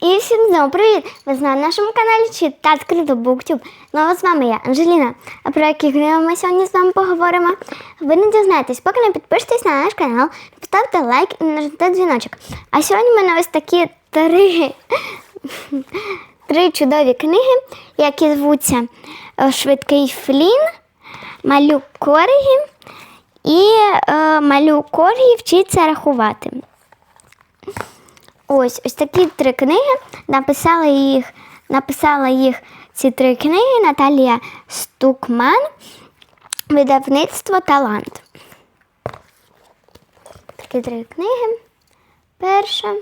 І всім знову привіт! Ви на нашому каналі Читати Круто Буктюб. Знову з вами я, Анжеліна. А про які книги ми сьогодні з вами поговоримо? Ви не дізнаєтесь, поки не підпишетесь на наш канал, поставте лайк і нажмете дзвіночок. А сьогодні в мене ось такі три, три чудові книги, які звуться е, Швидкий Флін, Малюк Коргі і е, Малюк Коргі вчиться рахувати. Ось ось такі три книги. Написала їх, написала їх ці три книги Наталія Стукман, видавництво Талант. Такі три книги. Перша.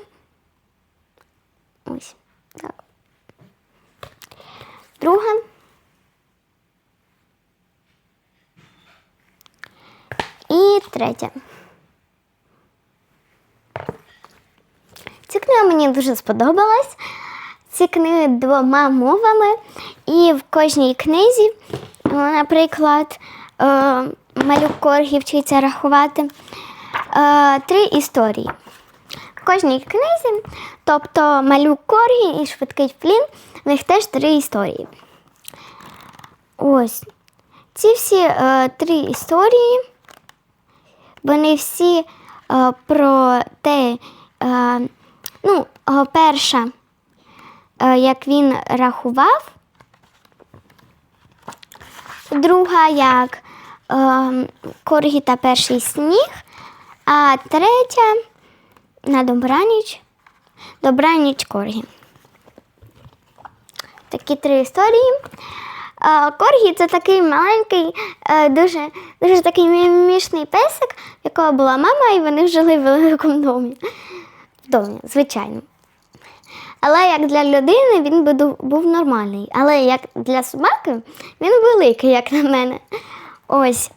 Ось. Так. Друга. І третя. Книга мені дуже сподобалась. Ці книги двома мовами, і в кожній книзі, е, наприклад, е, малюк Коргі вчиться рахувати е, три історії. В кожній книзі, тобто малюк Коргі і швидкий флін, в них теж три історії. Ось. Ці всі е, три історії, вони всі про те, ну, перша, е, як він рахував, друга, як е, Коргі та перший сніг, а третя на добраніч, добраніч Коргі. Такі три історії. Е, Коргі це такий маленький, дуже, дуже такий мімішний песик, якого була мама, і вони жили в великому домі. Домі, звичайно. Але як для людини він був нормальний. Але як для собаки він великий, як на мене. Ось.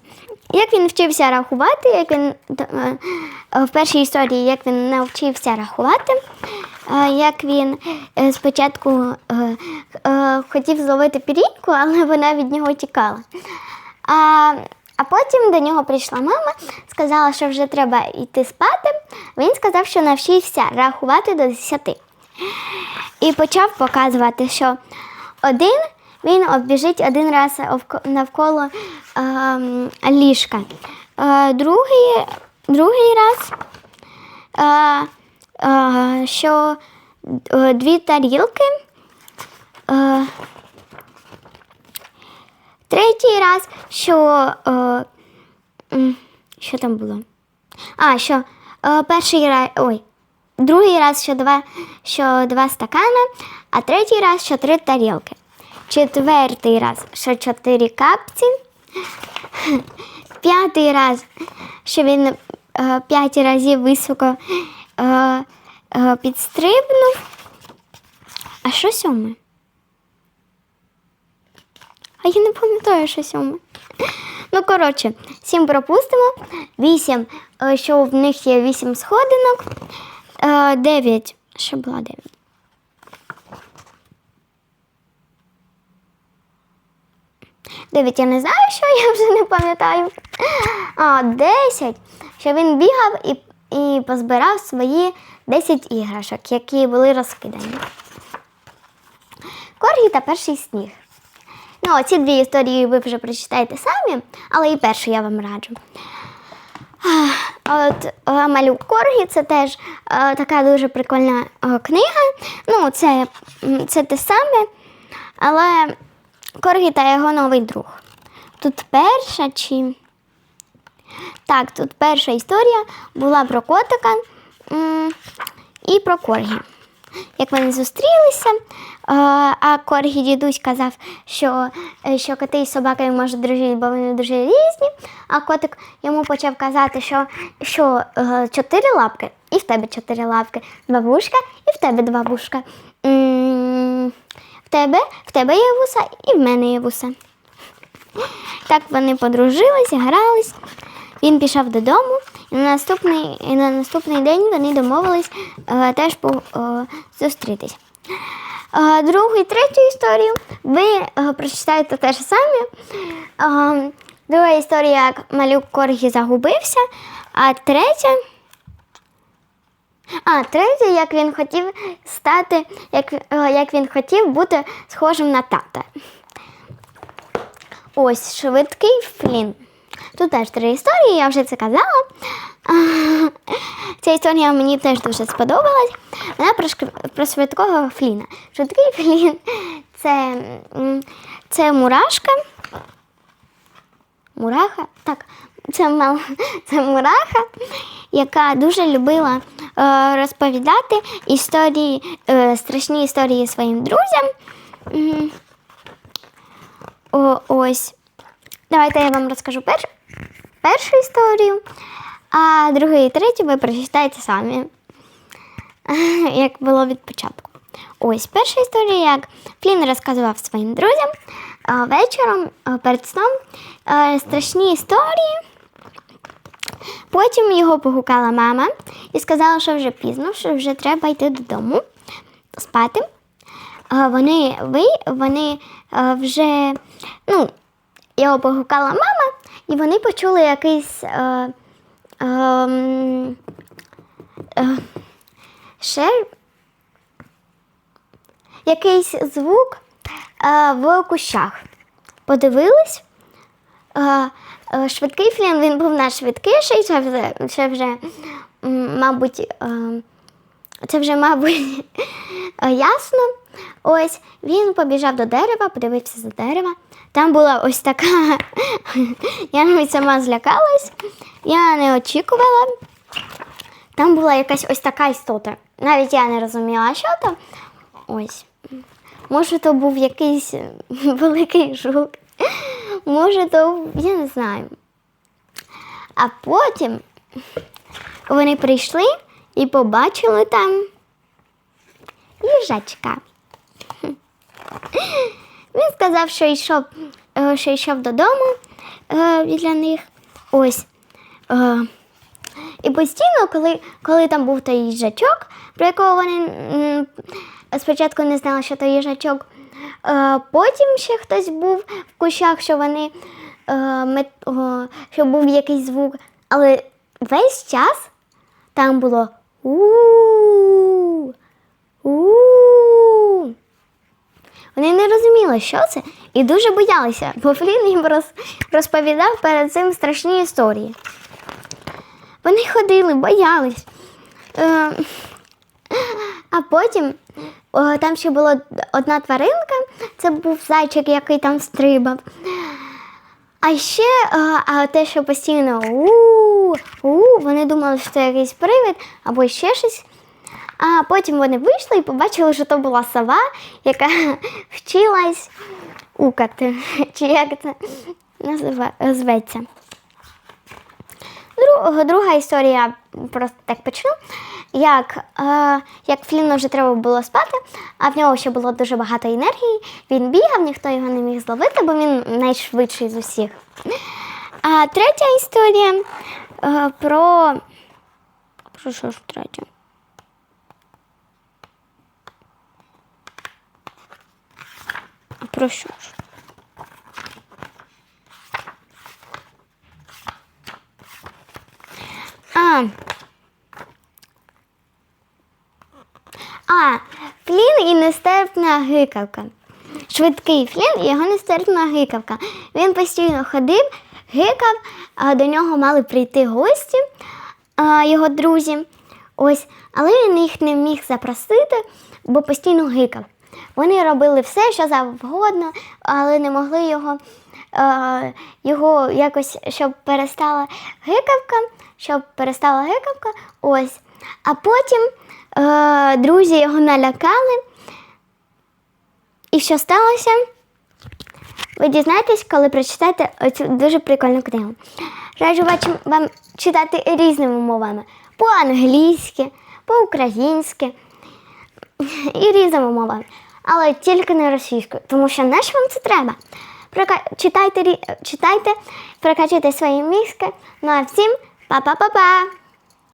Як він вчився рахувати, як він е, е, в першій історії, як він навчився рахувати, е, як він спочатку хотів зловити пірінку, але вона від нього тікала. А потім до нього прийшла мама, сказала, що вже треба йти спати. Він сказав, що навчився рахувати до 10. І почав показувати, що один він обіжить один раз навколо ем, ліжка. Е, другий, другий раз, е, е, що е, дві тарілки. Е, третій раз, що. Е, що там було? А, що е, перший раз. Ой, другий раз, що два, що два стакана, а третій раз, що три тарілки. Четвертий раз, що чотири капці. П'ятий раз, що він е, п'ять разів високо е, е, підстрибнув. А що сьоме? А я не пам'ятаю, що сьоме. Ну, коротше, сім пропустимо. Вісім, е, що в них є вісім сходинок. Е, Дев'ять. Що була дев'ять? Дев'ять я не знаю, що я вже не пам'ятаю. А, десять. Що він бігав і, і позбирав свої 10 іграшок, які були розкидані. Коргі та перший сніг. Ну, ці дві історії ви вже прочитаєте самі, але і першу я вам раджу. От е, малюк Коргі це теж е, така дуже прикольна е, книга. Ну, це, це те саме, але Коргі та його новий друг. Тут перша чи. Так, тут перша історія була про котика м, і про Коргі. Як вони зустрілися, а Коргі дідусь казав, що, е, що коти і собаки можуть дружити, бо вони дуже різні. А котик йому почав казати, що, що е, чотири лапки, і в тебе чотири лапки, два вушка, і в тебе два вушка. В тебе, в тебе є вуса, і в мене є вуса. Так вони подружились, грались. Він пішов додому, і на наступний, і на наступний день вони домовились е, теж по, е, зустрітись. Е, другу і третю історію ви е, прочитаєте те ж саме. Е, друга історія, як малюк Коргі загубився, а третя. А, третє, як він хотів стати, як, е, як він хотів бути схожим на тата. Ось швидкий флін. Тут теж три історії, я вже це казала. Ця історія мені теж дуже сподобалась. Вона про, про швидкого фліна. Швидкий флін це, це мурашка. Мураха? Так, це, мал... це мураха, яка дуже любила е, розповідати історії, е, страшні історії своїм друзям. О, ось. Давайте я вам розкажу перш... першу історію, а другу і третю ви прочитаєте самі, як було від початку. Ось перша історія, як Флін розказував своїм друзям вечором перед сном страшні історії. Потім його погукала мама і сказала, що вже пізно, що вже треба йти додому спати. Вони, ви, вони вже, ну, його погукала мама, і вони почули якийсь е, е, е, шер, якийсь звук е, в кущах. Подивились. Е, е, швидкий флін, він був найшвидкіший, це вже, це вже мабуть, е, це вже, мабуть, ясно. Ось він побіжав до дерева, подивився за дерева. Там була ось така. Я навіть сама злякалась, я не очікувала. Там була якась ось така істота. Навіть я не розуміла, що там. Ось. Може, то був якийсь е, великий жук. Може, то я не знаю. А потім вони прийшли і побачили там їжачка. Він сказав, що йшов, е, що йшов додому е, біля них. Ось. Е, І постійно, коли, коли там був той їжачок, про якого вони спочатку не знали, що то їжачок, е, потім ще хтось був в кущах, що вони е, що був якийсь звук. Але весь час там було у у Вони не розуміли, що це, і дуже боялися, бо Флін їм роз, розповідав перед цим страшні історії. Вони ходили, боялись. Е, а потім о, там ще була одна тваринка, це був зайчик, який там стрибав. А ще е, а те, що постійно у у вони думали, що це якийсь привид або ще щось. А потім вони вийшли і побачили, що то була сова, яка вчилась укати, чи як це назива- зветься. Друга, друга історія, просто так почну. Як, е, як Фліну вже треба було спати, а в нього ще було дуже багато енергії. Він бігав, ніхто його не міг зловити, бо він найшвидший з усіх. А третя історія е, про. Про що ж третя? Про? А. А, Флін і нестерпна гикавка. Швидкий Флін і його нестерпна гикавка. Він постійно ходив, гикав, а до нього мали прийти гості, а, його друзі. Ось, але він їх не міг запросити, бо постійно гикав. Вони робили все, що завгодно, але не могли його, е, його якось, щоб перестала гикавка, щоб перестала гикавка. Ось. А потім е, друзі його налякали. І що сталося? Ви дізнаєтесь, коли прочитаєте оцю дуже прикольну книгу. Раджу вам читати різними мовами: по-англійськи, по-українськи і різними мовами. Але тільки не російською, тому що на що вам це треба? Прока- Читайте, читайте, прокачуйте свої мізки. Ну а всім па-па-па-па!